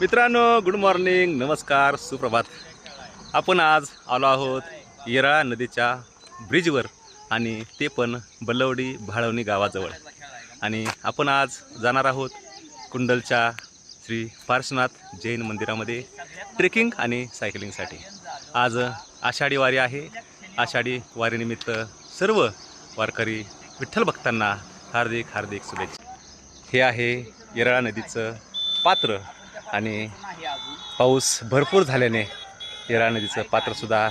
मित्रांनो good morning नमस्कार सुप्रभात. आपण आज आलो आहोत येरा नदीच्या ब्रिजवर आणि ते पण बल्लवडी भाळवणी गावाजवळ. आणि आपण आज जाणार आहोत कुंडलच्या श्री पार्श्वनाथ जैन मंदिरामध्ये ट्रेकिंग आणि सायकलिंगसाठी आज आषाढी वारी आहे. आषाढी वारीनिमित्त सर्व वारकरी विठ्ठल भक्तांना हार्दिक हार्दिक शुभेच्छा. हे आहे येरळा नदीचं पात्र आणि पाऊस भरपूर झाल्याने येरळा नदीचं पात्रसुद्धा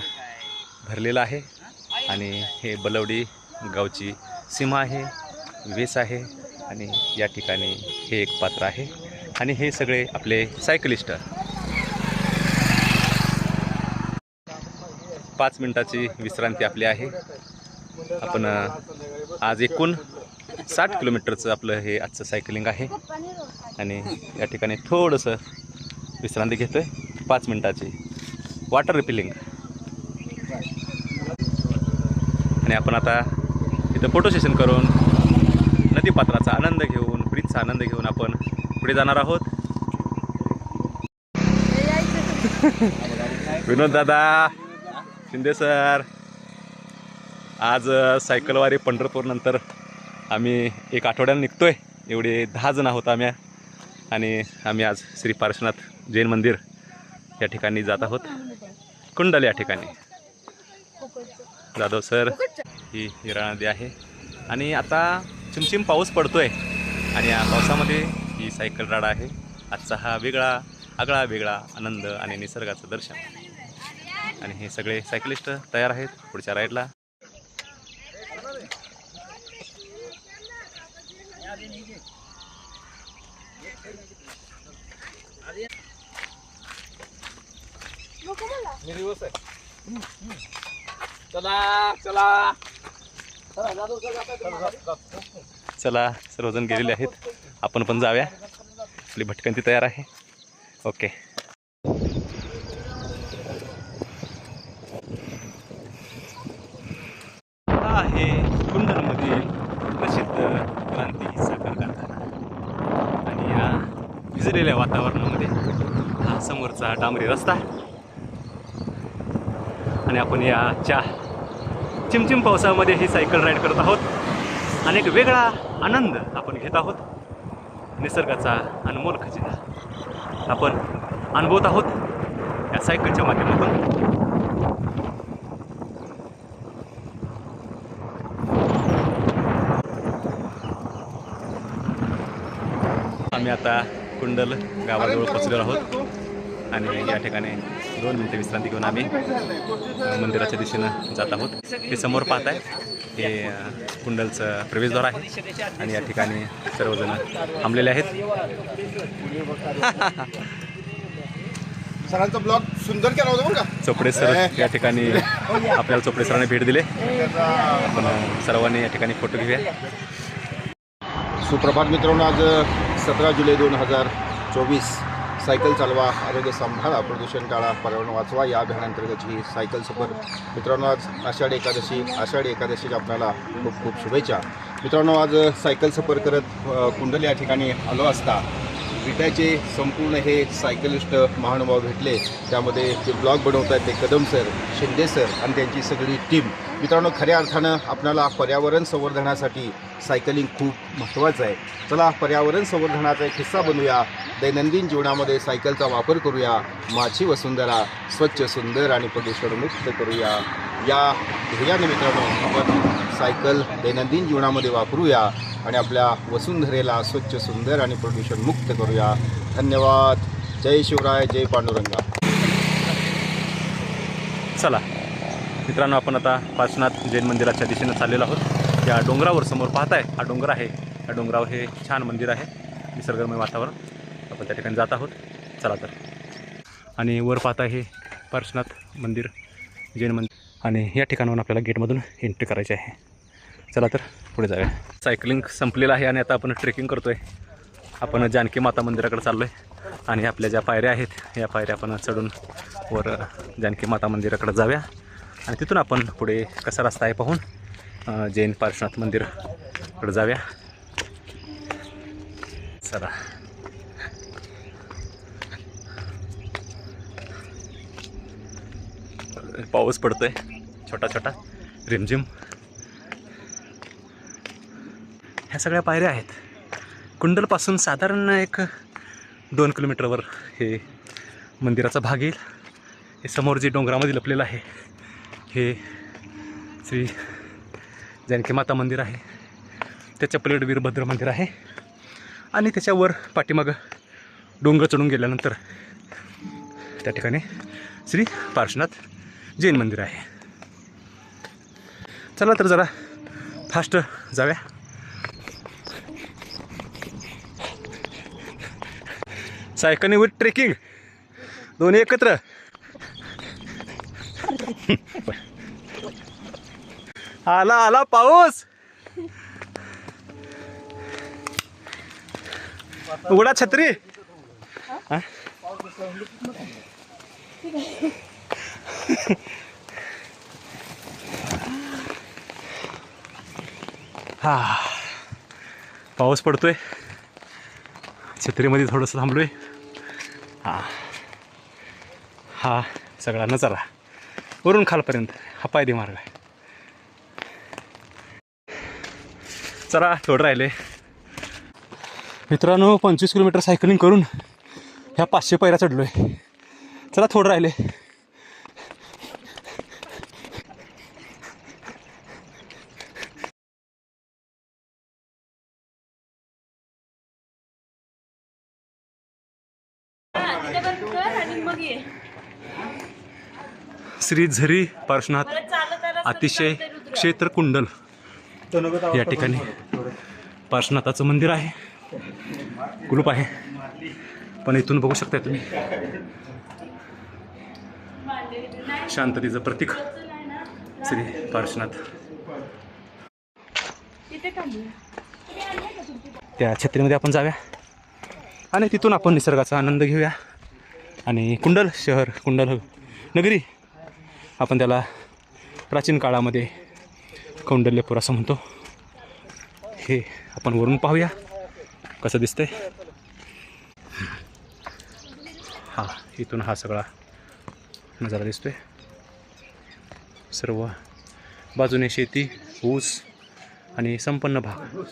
भरलेलं आहे आणि हे बलवडी गावची सीमा आहे वेस आहे आणि या ठिकाणी हे एक पात्र आहे. आणि हे सगळे आपले सायकलिस्ट पाच मिनटाची विश्रांती आपली आहे. आपण आज एकूण साठ किलोमीटरचं आपलं हे आजचं सायकलिंग आहे. आणि या ठिकाणी थोडंसं विश्रांती घेतो आहे पाच मिनटाची वॉटर रिफिलिंग आणि आपण आता इथं फोटो सेशन करून नदीपात्राचा आनंद घेऊन ब्रिजचा आनंद घेऊन आपण पुढे जाणार आहोत. विनोद दादा. शिंदे सर. आज सायकलवारी पंढरपूरनंतर आम्ही एक आठवड्यानं आहे एवढे दहा जण आहोत आम्ही. आणि आम्ही आज श्री पार्श्वनाथ जैन मंदिर या ठिकाणी जात आहोत. कुंडल या ठिकाणी. जाधव सर ही हिरा नदी आहे. आणि आता चिमचिम पाऊस पडतो आहे आणि या पावसामध्ये ही सायकल राडा आहे. आजचा हा वेगळा आगळा वेगळा आनंद आणि निसर्गाचं दर्शन. आणि हे सगळे सायकलिस्ट तयार आहेत पुढच्या राईडला चला चला. चला सर्वजण गेलेले आहेत. आपण पण जाऊया. आपली भटकंती तयार आहे. ओके हा आहे कुंडलमधील प्रसिद्ध क्रांती साखर कारखाना आणि या भिजलेल्या वातावरणामध्ये. हा समोरचा डांबरी रस्ता. आणि आपण या च्या चिमचिम पावसामध्ये ही सायकल राईड करत आहोत. आणि एक वेगळा आनंद आपण घेत आहोत. निसर्गाचा अनमोल खजिना. आपण अनुभवत आहोत या सायकलच्या माध्यमातून. आम्ही आता कुंडल गावाजवळ पोचलेलो आहोत. आणि या ठिकाणी दोन मिनटं विश्रांती घेऊन आम्ही मंदिराच्या दिशेनं जात आहोत. हे समोर पाहत आहे. हे कुंडलचं प्रवेशद्वार आहे. आणि या ठिकाणी सर्वजण थांबलेले आहेत. सरांचा ब्लॉग सुंदर केला होता बरं का? चोपडे सर या ठिकाणी आपल्याला चोपडे सरांनी भेट दिले. सर्वांनी या ठिकाणी फोटो घेऊया. सुप्रभात मित्रांनो आज सतरा जुलै दोन हजार चोवीस सायकल चालवा आरोग्य सांभाळा प्रदूषण टाळा पर्यावरण वाचवा या अभियानांतर्गत ही सायकल सफर. मित्रांनो आज आषाढी एकादशी आषाढी एकादशीच्या आपल्याला खूप खूप शुभेच्छा. मित्रांनो आज सायकल सफर करत कुंडल या ठिकाणी आलो असता. विट्याचे संपूर्ण हे सायकलिस्ट महानुभाव भेटले. त्यामध्ये जे ब्लॉग बनवत आहेत ते कदम सर शिंदे सर आणि त्यांची सगळी टीम. मित्रांनो खऱ्या अर्थानं आपल्याला पर्यावरण संवर्धनासाठी सायकलिंग खूप महत्त्वाचं आहे. चला पर्यावरण संवर्धनाचा एक हिस्सा बनूया दैनंदिन जीवनामध्ये सायकलचा वापर करूया. माझी वसुंधरा स्वच्छ सुंदर आणि प्रदूषणमुक्त करूया. या ध्येयाने मित्रांनो आपण सायकल दैनंदिन जीवनामध्ये वापरूया. आणि आपल्या वसुंधरेला स्वच्छ सुंदर आणि प्रदूषण मुक्त करूया. धन्यवाद. जय शिवराय जय पांडुरंगा. चला मित्रांनो आपण आता पार्श्वनाथ जैन मंदिराच्या दिशेनं चाललेलो आहोत. या डोंगरावर समोर पाहताय हा डोंगर आहे. या डोंगरावर हे छान मंदिर आहे. निसर्गमय वातावरण. आपण त्या ठिकाणी जात आहोत. चला तर. आणि वर पाहता हे पार्श्वनाथ मंदिर जैन मंदिर. आणि या ठिकाणाहून आपल्याला गेटमधून एंट्री करायची आहे. चला तर पुढे जाऊया. सायकलिंग संपलेलं आहे आणि आता आपण ट्रेकिंग करतो आहे आपण जानकी माता मंदिराकडे चाललो आहे आणि आपल्या ज्या पायऱ्या आहेत या पायऱ्या आपण चढून वर जानकी माता मंदिराकडे जाऊया. आणि तिथून आपण पुढे कसा रस्ता आहे पाहून जैन पार्श्वनाथ मंदिरकडे जाऊया. चला. पाऊस पडतोय छोटा छोटा रिमझिम. ह्या सगळ्या पायऱ्या आहेत. कुंडलपासून साधारण एक दोन किलोमीटरवर हे मंदिराचा भाग येईल. हे समोर जे डोंगरामध्ये लपलेलं आहे हे श्री जानकी माता मंदिर आहे. त्याच्या पलीकडे वीरभद्र मंदिर आहे. आणि त्याच्यावर पाठीमागं डोंगर चढून गेल्यानंतर त्या ठिकाणी श्री पार्श्वनाथ जैन मंदिर आहे. चला तर जरा फास्ट जाऊया. सायकलिंग विथ ट्रेकिंग दोन्ही एकत्र. आला आला पाऊस. उघडा छत्री. हा? पाऊस पडतोय. छत्रीमध्ये थोडंसं थांबलोय. हा. हा सगळा नजारा वरून खालपर्यंत. हा पायदे मार्ग आहे. चला थोडं राहिले. मित्रांनो पंचवीस किलोमीटर सायकलिंग करून ह्या पाचशे पायऱ्या आहे चला थोडं राहिले तिथे बंद कर आणि मग ये श्री झरी पार्श्वनाथ अतिशय क्षेत्र कुंडल या ठिकाणी पार्श्वनाथाचं मंदिर आहे. कुलूप आहे. पण इथून बघू शकताय तुम्ही. शांततेचं प्रतीक श्री पार्श्वनाथ. त्या छत्रीमध्ये आपण जाऊया. आणि तिथून आपण निसर्गाचा आनंद घेऊया. आणि कुंडल शहर कुंडल नगरी. आपण त्याला प्राचीन काळामध्ये कौंडल्यपूर असं म्हणतो. हे आपण वरून पाहूया कसं दिसतंय. हा इथून हा सगळा नजारा दिसतोय. सर्व बाजूने शेती ऊस आणि संपन्न भाग.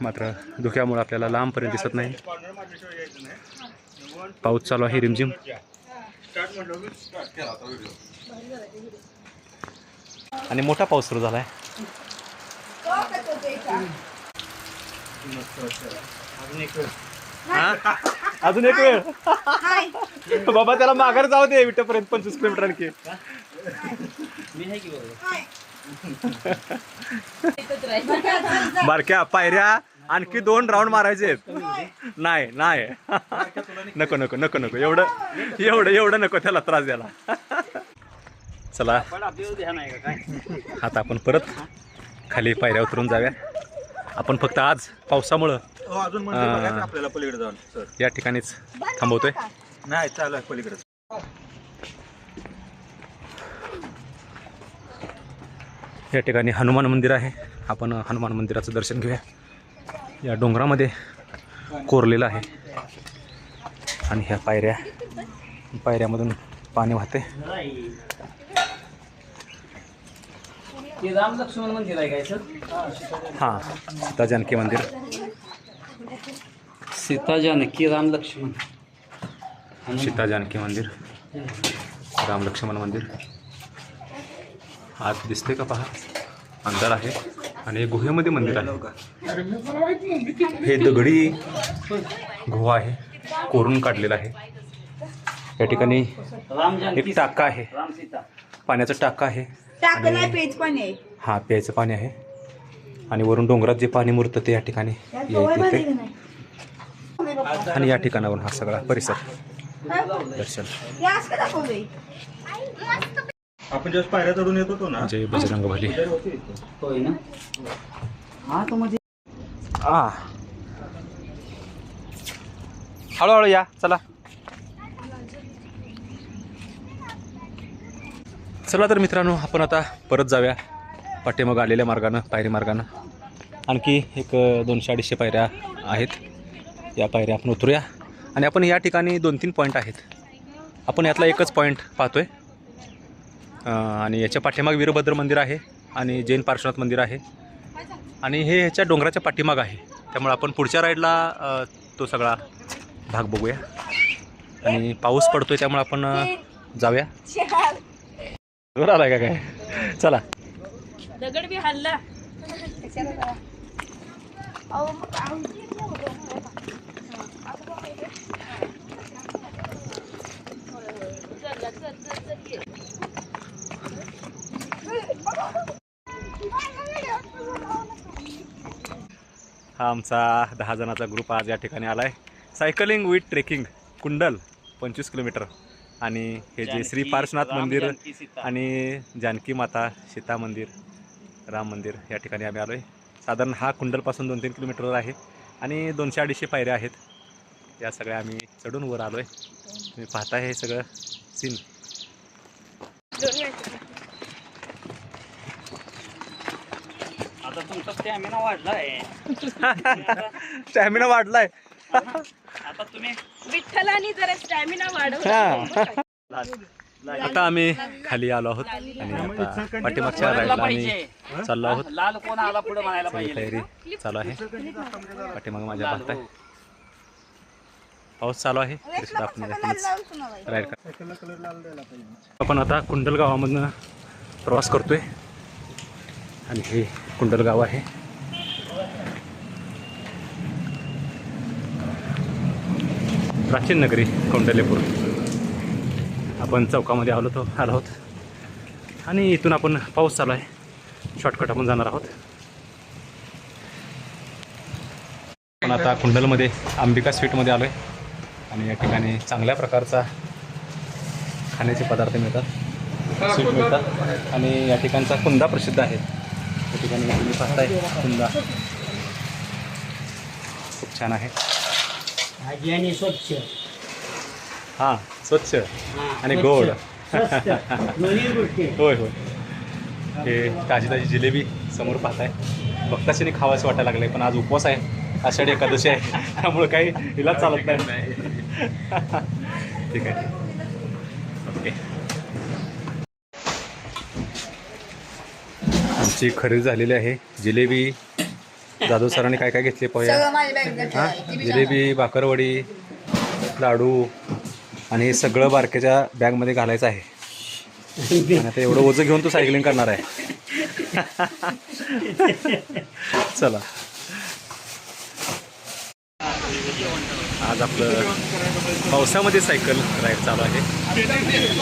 मात्र धुक्यामुळे आपल्याला लांबपर्यंत दिसत नाही. पाऊस चालू आहे रिमझिम. आणि मोठा पाऊस सुरू झाला आहे अजून एक वेळ. बाबा त्याला माघार जाऊ दे विटापर्यंत पंचवीस किलोमीटर आणखी. बारक्या पायऱ्या आणखी दोन राऊंड मारायचे नाही नाही. नको नको नको नको. एवढं एवढं एवढं नको त्याला त्रास द्यायला. चला. आता आपण परत खाली पायऱ्या उतरून जाऊया. आपण फक्त आज पावसामुळं अजून मंदिर बघायचं आपल्याला पलीकडे जाऊन सर. या ठिकाणीच थांबवतोय. नाही चालू आहे पलीकडे. या ठिकाणी हनुमान मंदिर आहे. आपण हनुमान मंदिराचं दर्शन घेऊया. या डोंगरामध्ये कोरलेलं आहे. आणि ह्या पायऱ्या पायऱ्यामधून पाणी वाहते. ते राम लक्ष्मण मंदिर आहे काय सर? हां सीता जानकी मंदिर. सीता जानकी राम लक्ष्मण सीता जानकी मंदिर. राम लक्ष्मण मंदिर. आत दिसते का पहा? अंधार आहे आणि हे गुहेमध्ये मंदिर आहे. हे दगडी गुहा आहे. कोरून काढलेला आहे. या ठिकाणी एक टाका आहे. पाण्याचा टाका आहे. हा प्यायचं पाणी आहे. आणि वरून डोंगरात जे पाणी मुरतं ते या ठिकाणी आणि या ठिकाणावरून हा सगळा परिसर. दर्शन. आपण जस्ट पायऱ्या चढून येत होतो ना जय बजरंग होय ना? हा तो मध्ये हा हळूहळू या चला. चला तर मित्रांनो आपण आता परत जाऊया पाठीमागं आलेल्या मार्गानं पायरी मार्गानं. आणखी एक दोनशे अडीचशे पायऱ्या आहेत. या पायऱ्या आपण उतरूया. आणि आपण या ठिकाणी दोन तीन पॉईंट आहेत. आपण यातला एकच पॉईंट पाहतोय. आणि याच्या पाठीमाग वीरभद्र मंदिर आहे आणि जैन पार्श्वनाथ मंदिर आहे. आणि हे ह्याच्या डोंगराच्या पाठीमाग आहे. त्यामुळे आपण पुढच्या राईडला तो सगळा भाग बघूया. आणि पाऊस पडतोय त्यामुळे आपण जाऊया. जोर आलाय का काय? चला. दगड बी हल्ला. हा आमचा दहा जणांचा ग्रुप आज या ठिकाणी आला आहे सायकलिंग विथ ट्रेकिंग कुंडल पंचवीस किलोमीटर. आणि हे जे श्री पार्श्वनाथ मंदिर आणि जानकी माता सीता मंदिर राम मंदिर या ठिकाणी आम्ही आलो आहे साधारण हा कुंडलपासून दोन तीन किलोमीटरवर आहे आणि दोनशे अडीचशे पायऱ्या आहेत. या सगळ्या आम्ही चढून वर आलो आहे तुम्ही पाहताय हे सगळं सीन आता तुमचा स्टॅमिना वाढलाय. स्टॅमिना वाढलाय. आता तुम्ही विठ्ठलानी जरा स्टॅमिना वाढवला आता आम्ही खाली आलो आहोत आणि आता पाठीमागच्या राईडला आम्ही चाललो आहोत. लाल कोण आला पुढे म्हणायला तयारी चालू आहे. पाठीमाग माझ्या पाहताय पाऊस चालू आहे. राईड आपण आता कुंडल गावामधनं प्रवास करतोय. आणि हे कुंडल गाव आहे. प्राचीन नगरी कौंडल्यपूर. आपण चौकामध्ये आलो तो आलो आहोत. आणि इथून आपण पाऊस चालू आहे. शॉर्टकट आपण जाणार आहोत. आपण आता कुंडलमध्ये अंबिका स्वीटमध्ये आलो आहे आणि या ठिकाणी चांगल्या प्रकारचा खाण्याचे पदार्थ मिळतात. स्वीट मिळतात. आणि या ठिकाणचा कुंदा प्रसिद्ध आहे. या ठिकाणी तुम्ही पाहताय कुंदा. खूप छान आहे. भाजी आणि स्वच्छ. हां स्वच्छ आणि गोड. दोन्ही गोष्टी. होय होय. हे ताजी ताजी जिलेबी समोर पाहताय. बघताच खावायचं वाटायला लागलंय पण आज उपवास आहे. आषाढी एकादशी आहे. त्यामुळे काही इलाज चालत नाही. ठीक आहे. ओके. आमची खरेदी झालेली आहे जिलेबी जाधव सरांनी काय काय घेतले पोह्या. हां? जिलेबी भाकरवडी लाडू आणि हे सगळं बारकेच्या बॅगमध्ये घालायचं आहे. आणि आता एवढं ओझं घेऊन तू सायकलिंग करणार आहे. चला. आज आपलं पावसामध्ये सायकल राईड चालू आहे.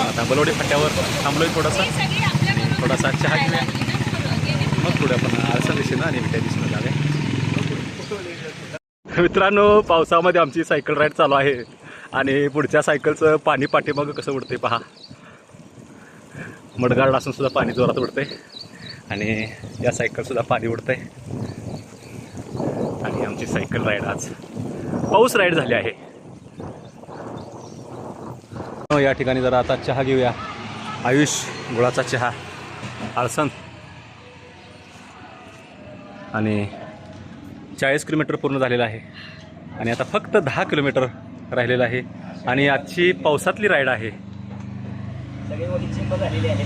आता बलवडी फाट्यावर थांबलोय थोडासा. थोडासा चहा घेऊया. मग पुढे आपण आळसा ना आणि त्या दिशेनं झाले मित्रांनो पावसामध्ये आमची सायकल राईड चालू आहे. आणि पुढच्या सायकलचं पाणी पाठीमागं कसं उडते पहा. मडगाड असून सुद्धा पाणी जोरात उडते आणि या सायकलसुद्धा पाणी उडतंय. आणि आमची सायकल राईड आज पाऊस राईड झाली आहे. हो, या ठिकाणी जरा आता चहा घेऊया. आयुष गुळाचा चहा. आळसन. आणि चाळीस किलोमीटर पूर्ण झालेलं आहे. आणि आता फक्त दहा किलोमीटर राहिलेलं आहे. आणि आजची पावसातली राईड आहे.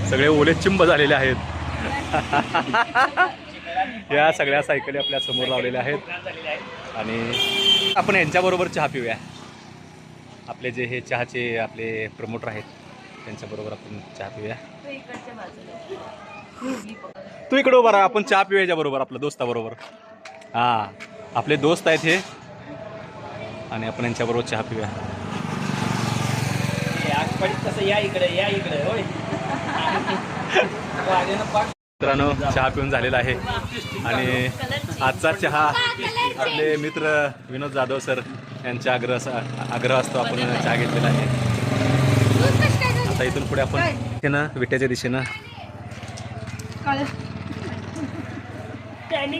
सगळे ओले चिंब झालेले आहेत. या सगळ्या सायकली आपल्यासमोर लावलेल्या आहेत. आणि आपण यांच्याबरोबर चहा पिऊया. आपले जे हे चहाचे आपले प्रमोटर आहेत त्यांच्याबरोबर आपण चहा पिऊया. तो इकडे उभा राहा आपण चहा पिऊया याच्याबरोबर आपल्या दोस्ताबरोबर. हां आपले दोस्त आहेत हे. आणि आपण यांच्याबरोबर चहा पिऊया. आठवडीत कसं या इकडे या इकडे होय. वाघेनं पाक मित्रांनो चहा पिऊन झालेला आहे. आणि आजचा चहा आपले मित्र विनोद जाधव सर यांच्या आग्रह आग्रह असतो आपण चहा घेतलेला आहे. आता इथून पुढे आपण विट्याच्या दिशेनं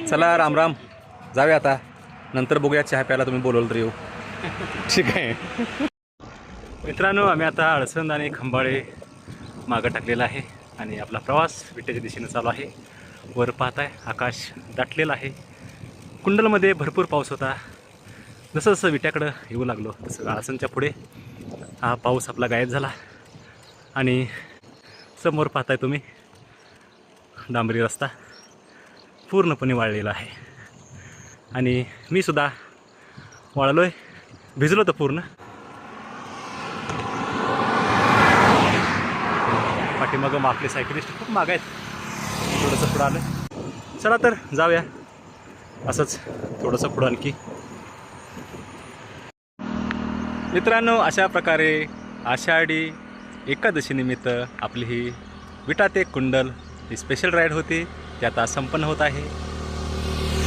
चला राम राम. जाऊया आता. नंतर बघूया चहा प्यायला तुम्ही बोलवलं तर येऊ. ठीक आहे. मित्रांनो आम्ही आता अळसंद आणि खंबाळे मागं टाकलेलं आहे आणि आपला प्रवास विट्याच्या दिशेनं चालू आहे. वर पाहताय आकाश दाटलेलं आहे. कुंडलमध्ये भरपूर पाऊस होता. जसं जसं विट्याकडं येऊ लागलो तसं गाळसनच्या पुढे हा पाऊस आपला गायब झाला. आणि समोर पाहताय तुम्ही डांबरी रस्ता पूर्णपणे वाळलेला आहे. आणि मी सुद्धा वाळलो आहे भिजलो तर पूर्ण. पाठीमागं आपले सायकलिस्ट खूप माग आहेत. थोडंसं पुढं आलं चला तर जाऊया. असंच थोडंसं पुढं आणखी. मित्रांनो अशा प्रकारे आषाढी एकादशीनिमित्त आपली ही विटा ते कुंडल ही स्पेशल राईड होती ती आता संपन्न होत आहे.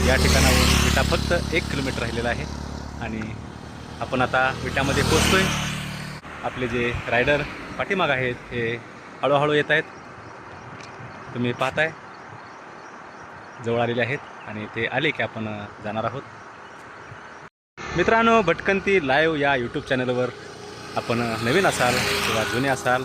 या ठिकाणावरून विटा फक्त एक किलोमीटर राहिलेला आहे आणि आपण आता विटामध्ये पोचतो आहे आपले जे रायडर पाठीमाग आहेत हे हळूहळू येत आहेत. तुम्ही पाहताय. जवळ आलेले आहेत आणि ते आले की आपण जाणार आहोत. मित्रांनो भटकंती लाईव्ह या यूट्यूब चॅनलवर आपण नवीन असाल किंवा जुने असाल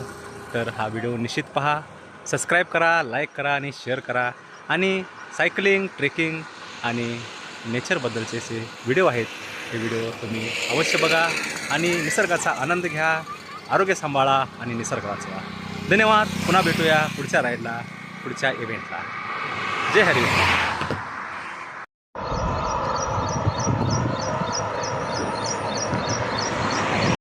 तर हा व्हिडिओ निश्चित पहा. सबस्क्राईब करा लाईक करा आणि शेअर करा. आणि सायकलिंग ट्रेकिंग आणि नेचरबद्दलचे जे व्हिडिओ आहेत हे व्हिडिओ तुम्ही अवश्य बघा आणि निसर्गाचा आनंद घ्या आरोग्य सांभाळा आणि निसर्ग वाचवा. धन्यवाद. पुन्हा भेटूया पुढच्या राईडला पुढच्या इव्हेंटला जय हरिओम.